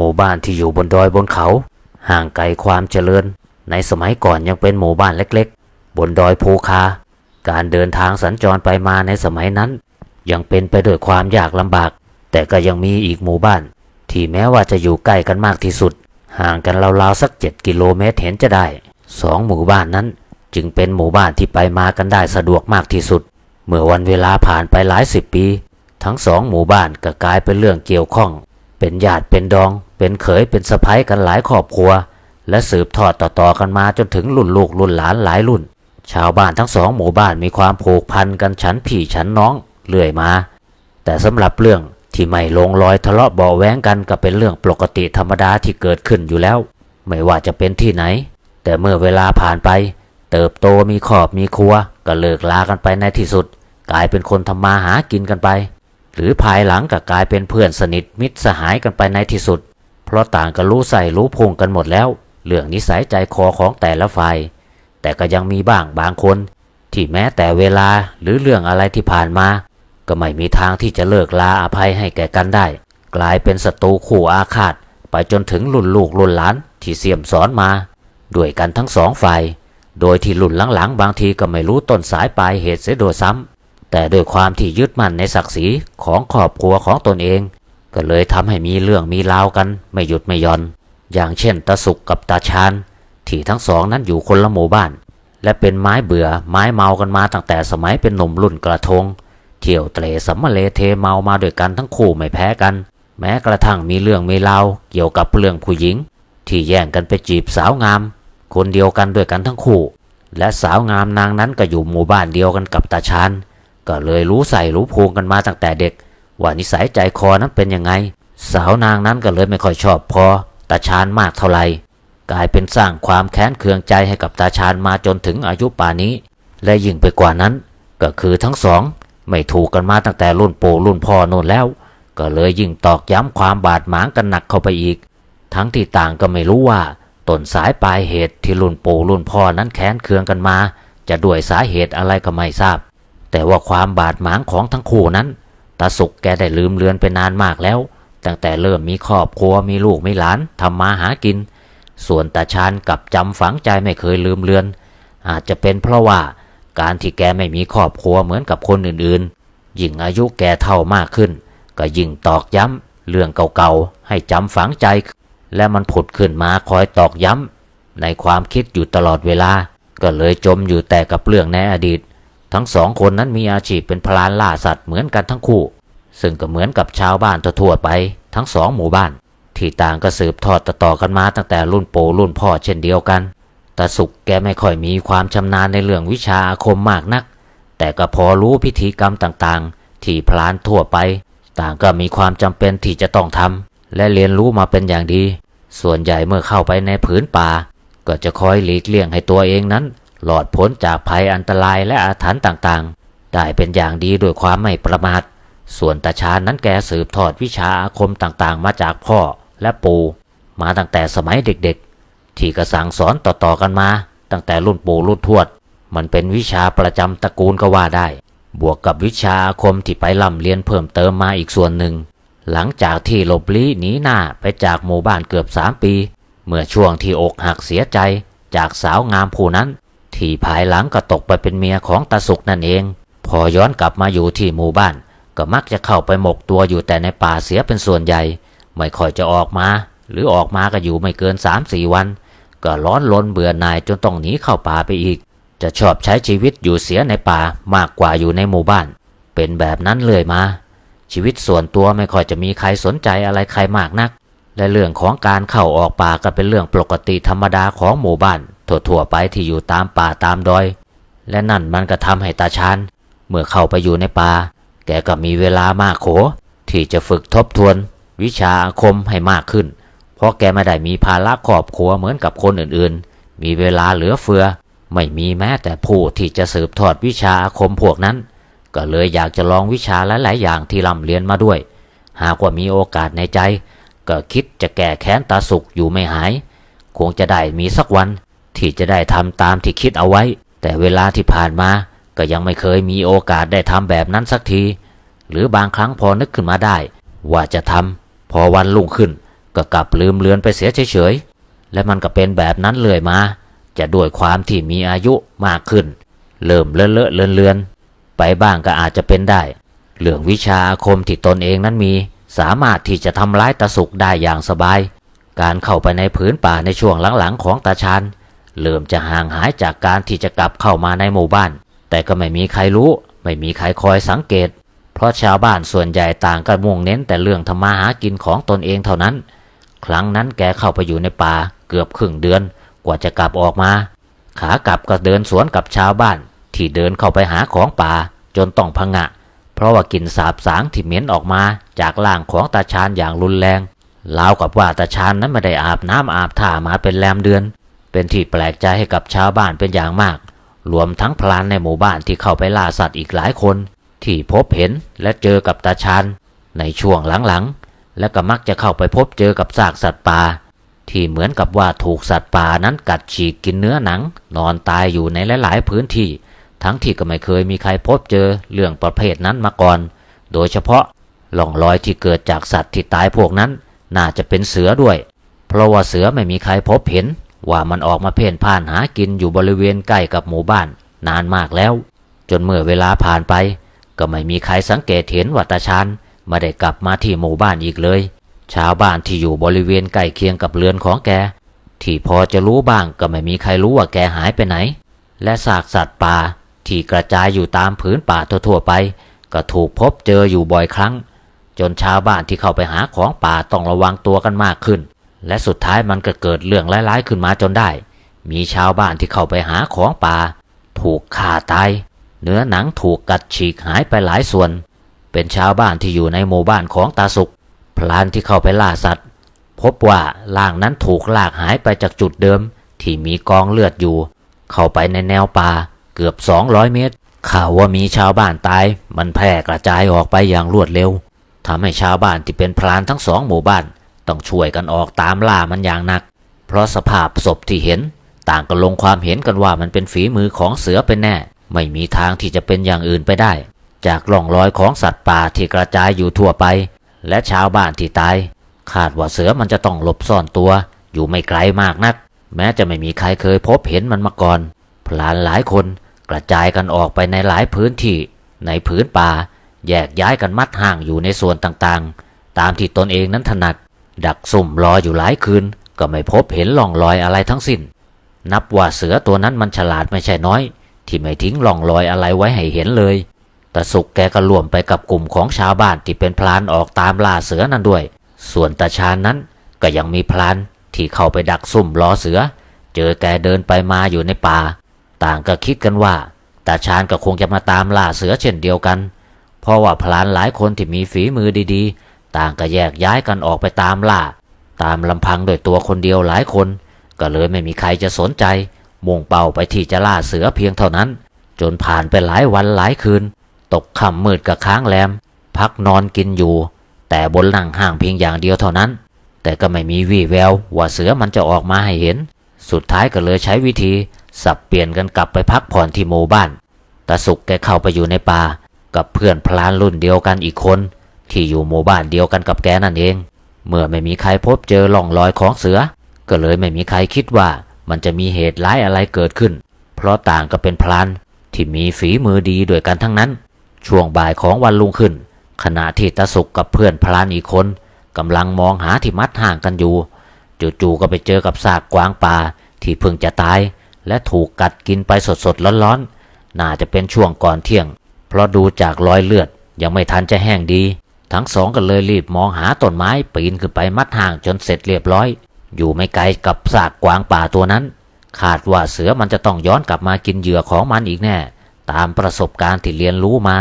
หมู่บ้านที่อยู่บนดอยบนเขา ห่างไกลความเจริญ ในสมัยก่อนยังเป็นหมู่บ้านเล็กๆ บนดอยภูคา การเดินทางสัญจรไปมาในสมัยนั้น ยังเป็นไปด้วยความยากลำบาก แต่ก็ยังมีอีกหมู่บ้าน ที่แม้ว่าจะอยู่ใกล้กันมากที่สุด ห่างกันราวๆสักเจ็ดกิโลเมตรเห็นจะได้สองหมู่บ้านนั้นจึงเป็นหมู่บ้านที่ไปมากันได้สะดวกมากที่สุด เมื่อวันเวลาผ่านไปหลายสิบปี ทั้งสองหมู่บ้านก็กลายเป็นเรื่องเกี่ยวข้อง เป็นญาติเป็นดอง เป็นเขยเป็นสะพ้ยกันหลายครอบครัว และสืบทอดต่อๆกันมาจนถึงรุ่นลูกรุ่นหลานหลายรุ่น ชาวบ้านทั้งสองหมู่บ้านมีความผูกพันกันฉันพี่ฉันน้องเรื่อยมา แต่สำหรับเรื่องที่ไม่ลงรอยทะเลาะเบาแว้งกันก็เป็นเรื่องปกติธรรมดาที่เกิดขึ้นอยู่แล้ว ไม่ว่าจะเป็นที่ไหน แต่เมื่อเวลาผ่านไป เติบโตมีขอบมีครัว ก็เลิกลากันไปในที่สุด กลายเป็นคนทำมาหากินกันไป หรือภายหลังก็กลายเป็นเพื่อนสนิทมิตรสหายกันไปในที่สุด เพราะต่างก็รู้ใส่รู้พุงกันหมดแล้ว เรื่องนิสัยใจคอของแต่ละฝ่าย แต่ก็ยังมีบ้างบางคน ที่แม้แต่เวลาหรือเรื่องอะไรที่ผ่านมา ก็ไม่มีทางที่จะเลิกลาอภัยให้แก่กันได้ กลายเป็นศัตรูคู่อาฆาต ไปจนถึงรุ่นลูกรุ่นหลานที่เสี่ยมสอนมา ด้วยกันทั้งสองฝ่าย โดยที่รุ่นหลังๆบางทีก็ไม่รู้ต้นสายปลายเหตุเสียโดยซ้ำแต่ด้วยความที่ยึดมั่นในศักดิ์ศรีของครอบครัวของตนเอง ก็เลยทำให้มีเรื่องมีราวกันไม่หยุดไม่ย่อน อย่างเช่นตาสุกกับตาชานที่ทั้งสองนั้นอยู่คนละหมู่บ้าน และเป็นไม้เบื่อไม้เมากันมาตั้งแต่สมัยเป็นหนุ่มรุ่นกระทง เที่ยวเตะสัมมาเลเทเมามาด้วยกันทั้งคู่ไม่แพ้กัน แม้กระทั่งมีเรื่องมีราวเกี่ยวกับเรื่องผู้หญิง ที่แย่งกันไปจีบสาวงาม คนเดียวกันด้วยกันทั้งคู่ และสาวงามนางนั้นก็อยู่หมู่บ้านเดียวกันกับตาชานก็เลยรู้ใส่รู้ภูงกันมาตั้งแต่เด็ก ว่านิสัยใจคอนั้นเป็นยังไง สาวนางนั้นก็เลยไม่ค่อยชอบพอตาชานมากเท่าไหร่กลายเป็นสร้างความแค้นเคืองใจให้กับตาชานมาจนถึงอายุป่านนี้ และยิ่งไปกว่านั้น ก็คือทั้งสอง ไม่ถูกกันมาตั้งแต่รุ่นปู่รุ่นพ่อโน่นแล้ว ก็เลยยิ่งตอกย้ำความบาดหมางกันหนักเข้าไปอีก ทั้งที่ต่างก็ไม่รู้ว่าต้นสายปลายเหตุที่รุ่นปู่รุ่นพ่อนั้นแค้นเคืองกันมา จะด้วยสาเหตุอะไรก็ไม่ทราบ แต่ว่าความบาดหมางของทั้งคู่นั้น ตาสุกแกได้ลืมเลือนไปนานมากแล้ว ตั้งแต่เริ่มมีครอบครัวมีลูกมีหลานทำมาหากิน ส่วนตาชานกลับจำฝังใจไม่เคยลืมเลือน อาจจะเป็นเพราะว่าการที่แกไม่มีครอบครัวเหมือนกับคนอื่นๆ ยิ่งอายุแกเท่ามากขึ้น ก็ยิ่งตอกย้ำเรื่องเก่าๆ ให้จำฝังใจ และมันผุดขึ้นมาคอยตอกย้ำในความคิดอยู่ตลอดเวลา ก็เลยจมอยู่แต่กับเรื่องในอดีต ทั้งสองคนนั้นมีอาชีพเป็นพลานล่าสัตว์เหมือนกันทั้งคู่ ซึ่งก็เหมือนกับชาวบ้านทั่วไป ทั้งสองหมู่บ้าน ที่ต่างก็สืบทอดต่อๆกันมาตั้งแต่รุ่นปู่รุ่นพ่อเช่นเดียวกันตาสุกแกไม่ค่อยมีความชำนาญในเรื่องวิชาอาคมมากนัก แต่ก็พอรู้พิธีกรรมต่างๆ ที่พลานทั่วไป ต่างก็มีความจำเป็นที่จะต้องทำและเรียนรู้มาเป็นอย่างดี ส่วนใหญ่เมื่อเข้าไปในผืนป่า ก็จะคอยหลีกเลี่ยงให้ตัวเองนั้น หลอดพ้นจากภัยอันตรายและอาถรรพ์ต่างๆ ได้เป็นอย่างดีด้วยความไม่ประมาท ส่วนตาชาญนั้นแกสืบทอดวิชาอาคมต่างๆ มาจากพ่อและปู่มาตั้งแต่สมัยเด็กๆ ที่กระสังสอนต่อๆกันมา ตั้งแต่รุ่นปู่รุ่นทวด มันเป็นวิชาประจำตระกูลก็ว่าได้ บวกกับวิชาอาคมที่ไปล่ำเรียนเพิ่มเติมมาอีกส่วนหนึ่ง หลังจากที่หลบลี้หนีหน้าไปจากหมู่บ้านเกือบสามปี เมื่อช่วงที่อกหักเสียใจจากสาวงามผู้นั้น ที่ภายหลังก็ตกไปเป็นเมียของตาสุกนั่นเอง พอย้อนกลับมาอยู่ที่หมู่บ้าน ก็มักจะเข้าไปหมกตัวอยู่แต่ในป่าเสียเป็นส่วนใหญ่ ไม่ค่อยจะออกมา หรือออกมาก็อยู่ไม่เกินสามสี่วัน ก็ร้อนลนเบื่อหน่ายจนต้องหนีเข้าป่าไปอีก จะชอบใช้ชีวิตอยู่เสียในป่ามากกว่าอยู่ในหมู่บ้าน เป็นแบบนั้นเลยมา ชีวิตส่วนตัวไม่ค่อยจะมีใครสนใจอะไรใครมากนัก และเรื่องของการเข้าออกป่าก็เป็นเรื่องปกติธรรมดาของหมู่บ้าน ทั่วๆไปที่อยู่ตามป่าตามดอย และนั่นมันก็ทำให้ตาชานเมื่อเข้าไปอยู่ในป่า แกก็มีเวลามากโข ที่จะฝึกทบทวน วิชาอาคมให้มากขึ้น เพราะแกไม่ได้มีภาระครอบครัวเหมือนกับคนอื่นๆ มีเวลาเหลือเฟือ ไม่มีแม้แต่ผู้ที่จะสืบทอดวิชาอาคมพวกนั้น ก็เลยอยากจะลองวิชาหลายๆอย่างที่ร่ำเรียนมาด้วย หากว่ามีโอกาสในใจ ก็คิดจะแก้แค้นตาสุกอยู่ไม่หาย คงจะได้มีสักวัน ที่จะได้ทำตามที่คิดเอาไว้ แต่เวลาที่ผ่านมาก็ยังไม่เคยมีโอกาสได้ทำแบบนั้นสักที หรือบางครั้งพอนึกขึ้นมาได้ ว่าจะทำพอวันรุ่งขึ้น ก็กลับลืมเลือนไปเสียเฉยๆ และมันก็เป็นแบบนั้นเลยมา จะด้วยความที่มีอายุมากขึ้น เริ่มเลอะเลอะเลือนเลือนไปบ้างก็อาจจะเป็นได้ เรื่องวิชาอาคมที่ตนเองนั้นมี สามารถที่จะทำร้ายตาสุกได้อย่างสบาย การเข้าไปในผืนป่าในช่วงหลังๆของตาชาน เริ่มจะห่างหายจากการที่จะกลับเข้ามาในหมู่บ้าน แต่ก็ไม่มีใครรู้ ไม่มีใครคอยสังเกต เพราะชาวบ้านส่วนใหญ่ต่างก็มุ่งเน้นแต่เรื่องทำมาหากินของตนเองเท่านั้น ครั้งนั้นแกเข้าไปอยู่ในป่าเกือบครึ่งเดือน กว่าจะกลับออกมา ขากลับก็เดินสวนกับชาวบ้าน ที่เดินเข้าไปหาของป่าจนต้องพงะ เพราะว่ากลิ่นสาบสางที่เหม็นออกมาจากร่างของตาชานอย่างรุนแรงราวกับว่าตาชานนั้นไม่ได้อาบน้ำอาบท่ามาเป็นแรมเดือน เป็นที่แปลกใจให้กับชาวบ้านเป็นอย่างมาก รวมทั้งพลานในหมู่บ้านที่เข้าไปล่าสัตว์อีกหลายคน ที่พบเห็นและเจอกับตาชานในช่วงหลังๆ และก็มักจะเข้าไปพบเจอกับซากสัตว์ป่าที่เหมือนกับว่าถูกสัตว์ป่านั้นกัดฉีกกินเนื้อหนัง นอนตายอยู่ในหลาย ๆ พื้นที่ ทั้งที่ก็ไม่เคยมีใครพบเจอเรื่องประเภทนั้นมาก่อน โดยเฉพาะร่องรอยที่เกิดจากสัตว์ที่ตายพวกนั้น น่าจะเป็นเสือด้วย เพราะว่าเสือไม่มีใครพบเห็น ว่ามันออกมาเพ่นพ่านหากินอยู่บริเวณใกล้กับหมู่บ้าน นานมากแล้ว จนเมื่อเวลาผ่านไป ก็ไม่มีใครสังเกตเห็นว่าตาชานไม่ได้กลับมาที่หมู่บ้านอีกเลย ชาวบ้านที่อยู่บริเวณใกล้เคียงกับเรือนของแก ที่พอจะรู้บ้างก็ไม่มีใครรู้ว่าแกหายไปไหน และซากสัตว์ป่าที่กระจายอยู่ตามผืนป่าทั่วๆไป ก็ถูกพบเจออยู่บ่อยครั้ง จนชาวบ้านที่เข้าไปหาของป่าต้องระวังตัวกันมากขึ้น และสุดท้ายมันก็เกิดเรื่องร้ายๆขึ้นมาจนได้ มีชาวบ้านที่เข้าไปหาของป่า ถูกฆ่าตาย เนื้อหนังถูกกัดฉีกหายไปหลายส่วน เป็นชาวบ้านที่อยู่ในหมู่บ้านของตาสุก พลานที่เข้าไปล่าสัตว์ พบว่าร่างนั้นถูกลากหายไปจากจุดเดิม ที่มีกองเลือดอยู่ เข้าไปในแนวป่าเกือบ 200 เมตร ข่าวว่ามีชาวบ้านตาย มันแพร่กระจายออกไปอย่างรวดเร็วทำให้ชาวบ้านที่เป็นพรานทั้งสองหมู่บ้าน ต้องช่วยกันออกตามล่ามันอย่างหนัก เพราะสภาพศพที่เห็น ต่างก็ลงความเห็นกันว่ามันเป็นฝีมือของเสือเป็นแน่ ไม่มีทางที่จะเป็นอย่างอื่นไปได้ จากร่องรอยของสัตว์ป่าที่กระจายอยู่ทั่วไป และชาวบ้านที่ตายคาดว่าเสือมันจะต้องหลบซ่อนตัว อยู่ไม่ไกลมากนัก แม้จะไม่มีใครเคยพบเห็นมันมาก่อนพลานหลายคนกระจายกันออกไปในหลายพื้นที่ ในพื้นป่า แยกย้ายกันมัดห่างอยู่ในส่วนต่างๆ ตามที่ตนเองนั้นถนัด ดักซุ่มรออยู่หลายคืน ก็ไม่พบเห็นร่องรอยอะไรทั้งสิ้น นับว่าเสือตัวนั้นมันฉลาดไม่ใช่น้อย ที่ไม่ทิ้งร่องรอยอะไรไว้ให้เห็นเลยแต่สุกแกก็ร่วมไปกับกลุ่มของชาวบ้านที่เป็นพลานออกตามล่าเสือนั่นด้วย ส่วนตาชานนั้นก็ยังมีพลานที่เข้าไปดักซุ่มรอเสือ เจอแกเดินไปมาอยู่ในป่า ต่างก็คิดกันว่าตาชานก็คงจะมาตามล่าเสือเช่นเดียวกัน เพราะว่าพลานหลายคนที่มีฝีมือดีๆ ต่างก็แยกย้ายกันออกไปตามล่า ตามลำพังโดยตัวคนเดียวหลายคน ก็เลยไม่มีใครจะสนใจ มุ่งเป้าไปที่จะล่าเสือเพียงเท่านั้น จนผ่านไปหลายวันหลายคืน ตกค่ำมืดกับค้างแรม พักนอนกินอยู่ แต่บนหลังห้างเพียงอย่างเดียวเท่านั้น แต่ก็ไม่มีวี่แววว่าเสือมันจะออกมาให้เห็น สุดท้ายก็เลยใช้วิธี สับเปลี่ยนกันกลับไปพักผ่อนที่หมู่บ้านตาสุกแกเข้าไปอยู่ในป่า กับเพื่อนพลานรุ่นเดียวกันอีกคน ที่อยู่หมู่บ้านเดียวกันกับแกนั่นเอง เมื่อไม่มีใครพบเจอร่องรอยของเสือ ก็เลยไม่มีใครคิดว่ามันจะมีเหตุร้ายอะไรเกิดขึ้น เพราะต่างก็เป็นพลานที่มีฝีมือดีด้วยกันทั้งนั้น ช่วงบ่ายของวันรุ่งขึ้น ขณะที่ตาสุกกับเพื่อนพลานอีกคนกำลังมองหาที่มัดห่างกันอยู่ จู่ๆก็ไปเจอกับซากกวางป่าที่เพิ่งจะตาย และถูกกัดกินไปสดๆร้อนๆ น่าจะเป็นช่วงก่อนเที่ยง เพราะดูจากรอยเลือดยังไม่ทันจะแห้งดี ทั้งสองก็เลยรีบมองหาต้นไม้ปีนขึ้นไปมัดห่างจนเสร็จเรียบร้อย อยู่ไม่ไกลกับซากกวางป่าตัวนั้น คาดว่าเสือมันจะต้องย้อนกลับมากินเหยื่อของมันอีกแน่ ตามประสบการณ์ที่เรียนรู้มา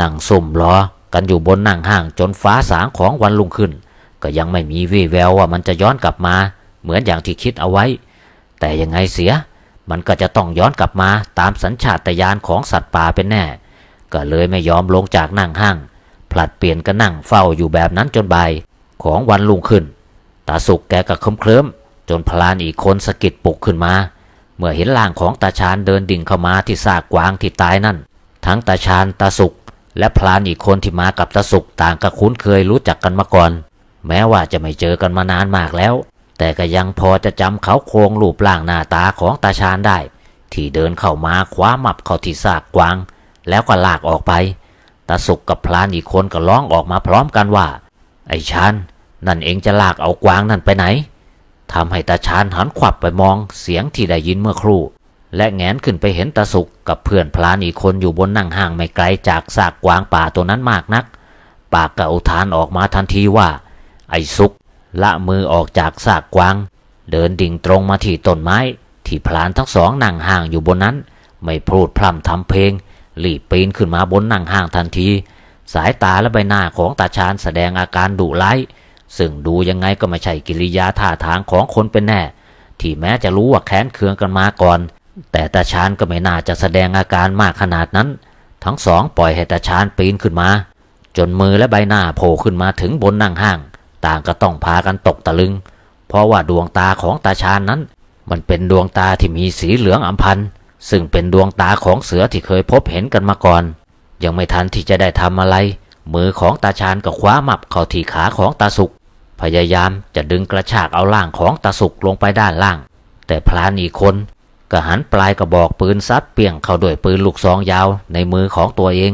นั่งซุ่มรอ กันอยู่บนนั่งห้างจนฟ้าสางของวันรุ่งขึ้น ก็ยังไม่มีวี่แววว่ามันจะย้อนกลับมา เหมือนอย่างที่คิดเอาไว้ แต่ยังไงเสีย มันก็จะต้องย้อนกลับมาตามสัญชาตญาณของสัตว์ป่าเป็นแน่ ก็เลยไม่ยอมลงจากนั่งห้าง ผลัดเปลี่ยนกันนั่งเฝ้าอยู่แบบนั้นจนบ่ายของวันรุ่งขึ้น ตาสุกแกก็เคลิ้มเคลิ้มจนพลานอีกคนสะกิดปลุกขึ้นมา เมื่อเห็นร่างของตาชานเดินดิ่งเข้ามาที่ซากกวางที่ตายนั่น ทั้งตาชานตาสุกและพลานอีกคนที่มากับตาสุกต่างก็คุ้นเคยรู้จักกันมาก่อน แม้ว่าจะไม่เจอกันมานานมากแล้ว แต่ก็ยังพอจะจำเขาโครงรูปร่างหน้าตาของตาชาญได้ ที่เดินเข้ามาคว้ามับเข้าที่ซากกวาง แล้วก็ลากออกไป ตาสุกกับพลานอีกคนก็ร้องออกมาพร้อมกันว่า ไอ้ชานนั่นเองจะลากเอากวางนั่นไปไหนทำให้ตาชานหันขวับไปมองเสียงที่ได้ยินเมื่อครู่ และแงนขึ้นไปเห็นตาสุกกับเพื่อนพลานอีกคนอยู่บนนั่งห่างไม่ไกลจากซากกวางป่าตัวนั้นมากนัก ปากกะอุทานออกมาทันทีว่า ไอ้สุกละมือออกจากซากกวาง เดินดิ่งตรงมาที่ต้นไม้ ที่พลานทั้งสองนั่งห่างอยู่บนนั้น ไม่พูดพร่ำทำเพลง รีบปีนขึ้นมาบนนั่งห่างทันที สายตาและใบหน้าของตาชาญแสดงอาการดุร้ายซึ่งดูยังไงก็ไม่ใช่กิริยาท่าทางของคนเป็นแน่ ที่แม้จะรู้ว่าแค้นเคืองกันมาก่อน แต่ตาชาญก็ไม่น่าจะแสดงอาการมากขนาดนั้น ทั้งสองปล่อยให้ตาชาญปีนขึ้นมา จนมือและใบหน้าโผล่ขึ้นมาถึงบนนั่งห้าง ต่างก็ต้องพากันตกตะลึง เพราะว่าดวงตาของตาชาญนั้น มันเป็นดวงตาที่มีสีเหลืองอำพัน ซึ่งเป็นดวงตาของเสือที่เคยพบเห็นกันมาก่อน ยังไม่ทันที่จะได้ทำอะไร มือของตาชาญก็คว้ามับเข้าที่ขาของตาสุกพยายามจะดึงกระชากเอาล่างของตาสุกลงไปด้านล่าง แต่พลานอีกคนก็หันปลายกระบอกปืนซัดเปี่ยงเข้าด้วยปืนลูกซองยาวในมือของตัวเอง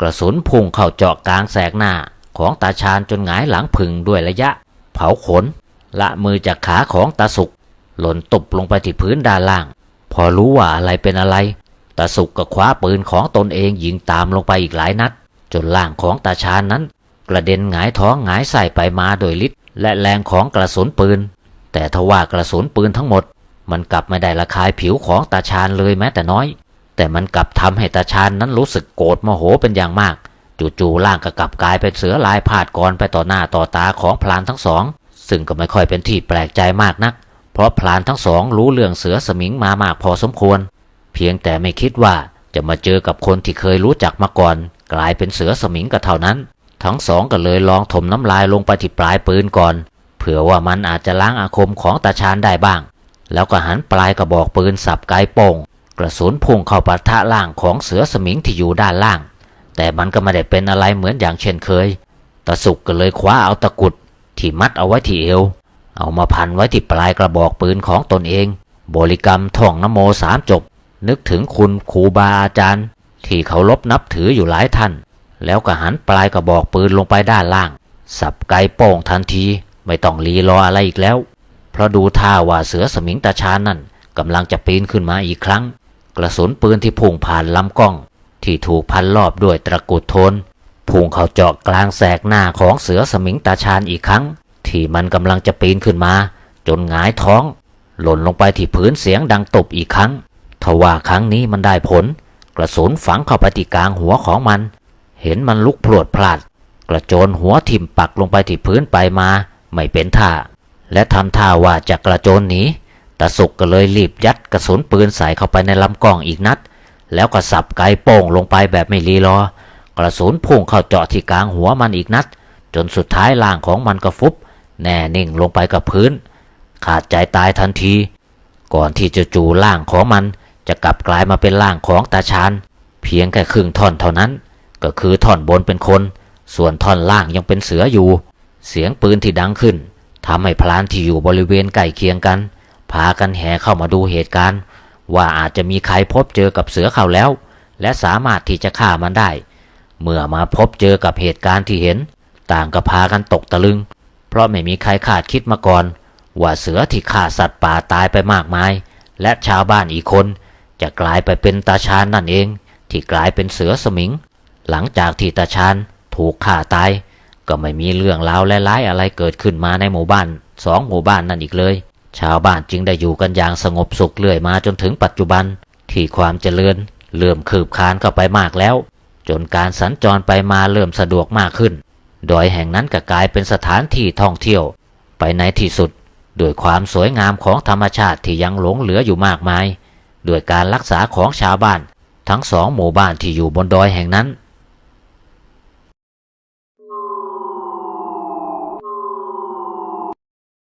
กระสุนพุ่งเข้าเจาะกลางแสกหน้าของตาชาญจนหงายหลังพึ่งด้วยระยะ เผาขน ละมือจากขาของตาสุกหล่นตบลงไปที่พื้นด้านล่าง พอรู้ว่าอะไรเป็นอะไรตาสุกก็คว้าปืนของตนเองยิงตามลงไปอีกหลายนัด จนล่างของตาชาญนั้น กระเด็นหงายท้องหงายใส่ไปมาโดยฤทธิ์และแรงของกระสุนปืน แต่ทว่ากระสุนปืนทั้งหมด มันกลับไม่ได้ระคายผิวของตาชาญเลยแม้แต่น้อย แต่มันกลับทำให้ตาชาญนั้นรู้สึกโกรธโมโหเป็นอย่างมากจู่ๆร่างก็กลับกลายเป็นเสือลายพาดกรไปต่อหน้าต่อตาของพลานทั้งสอง ซึ่งก็ไม่ค่อยเป็นที่แปลกใจมากนัก เพราะพลานทั้งสองรู้เรื่องเสือสมิงมามากพอสมควร เพียงแต่ไม่คิดว่าจะมาเจอกับคนที่เคยรู้จักมาก่อน กลายเป็นเสือสมิงก็เท่านั้น ทั้งสองก็เลยลองถมน้ำลายลงไปที่ปลายปืนก่อน เผื่อว่ามันอาจจะล้างอาคมของตาชาญได้บ้าง แล้วก็หันปลายกระบอกปืนสับไกโป่งกระสุนพุ่งเข้าปะทะล่างของเสือสมิงที่อยู่ด้านล่าง แต่มันก็ไม่ได้เป็นอะไรเหมือนอย่างเช่นเคยตาสุกก็เลยคว้าเอาตะกุดที่มัดเอาไว้ที่เอว เอามาพันไว้ที่ปลายกระบอกปืนของตนเอง บริกรรมท่องนโมสามจบ นึกถึงคุณครูบาอาจารย์ ที่เขาลบนับถืออยู่หลายท่าน แล้วก็หันปลายกระบอกปืนลงไปด้านล่าง สับไกโป้งทันที ไม่ต้องรีรออะไรอีกแล้ว เพราะดูท่าว่าเสือสมิงตาชานั่นกำลังจะปีนขึ้นมาอีกครั้ง กระสุนปืนที่พุ่งผ่านลำกล้อง ที่ถูกพันรอบด้วยตะกุดทนพุ่งเข้าเจาะกลางแสกหน้าของเสือสมิงตาชาญอีกครั้ง ที่มันกำลังจะปีนขึ้นมา จนหงายท้อง หล่นลงไปที่พื้นเสียงดังตบอีกครั้งทว่าครั้งนี้มันได้ผล กระสุนฝังเข้าไปที่กลางหัวของมัน เห็นมันลุกพรวดพลาด กระโจนหัวทิ่มปักลงไปที่พื้นไปมา ไม่เป็นท่า และทำท่าว่าจะกระโจนหนีตาสุกก็เลยรีบยัดกระสุนปืนใส่เข้าไปในลำกล้องอีกนัด แล้วก็สับไกโป้งลงไปแบบไม่รีรอ กระสุนพุ่งเข้าเจาะที่กลางหัวมันอีกนัด จนสุดท้ายล่างของมันก็ฟุบ แน่นิ่งลงไปกับพื้น ขาดใจตายทันที ก่อนที่จะจู่ๆล่างของมันจะกลับกลายมาเป็นร่างของตาชานเพียงแค่ครึ่งท่อนเท่านั้น ก็คือท่อนบนเป็นคน ส่วนท่อนล่างยังเป็นเสืออยู่ เสียงปืนที่ดังขึ้นทำให้พลานที่อยู่บริเวณใกล้เคียงกัน พากันแห่เข้ามาดูเหตุการณ์ ว่าอาจจะมีใครพบเจอกับเสือเข้าแล้ว และสามารถที่จะฆ่ามันได้ เมื่อมาพบเจอกับเหตุการณ์ที่เห็น ต่างก็พากันตกตะลึง เพราะไม่มีใครคาดคิดมาก่อน ว่าเสือที่ฆ่าสัตว์ป่าตายไปมากมาย และชาวบ้านอีกคน จะกลายไปเป็นตาชานนั่นเอง ที่กลายเป็นเสือสมิง หลังจากที่ตาชานถูกฆ่าตาย ก็ไม่มีเรื่องราวและร้ายอะไรเกิดขึ้นมาในหมู่บ้านสองหมู่บ้านนั่นอีกเลย ชาวบ้านจึงได้อยู่กันอย่างสงบสุขเรื่อยมาจนถึงปัจจุบัน ที่ความเจริญเริ่มคืบคลานเข้าไปมากแล้ว จนการสัญจรไปมาเริ่มสะดวกมากขึ้น ดอยแห่งนั้นก็กลายเป็นสถานที่ท่องเที่ยว ไปในที่สุดด้วยความสวยงามของธรรมชาติที่ยังหลงเหลืออยู่มากมาย ด้วยการรักษาของชาวบ้าน ทั้งสองหมู่บ้านที่อยู่บนดอยแห่งนั้น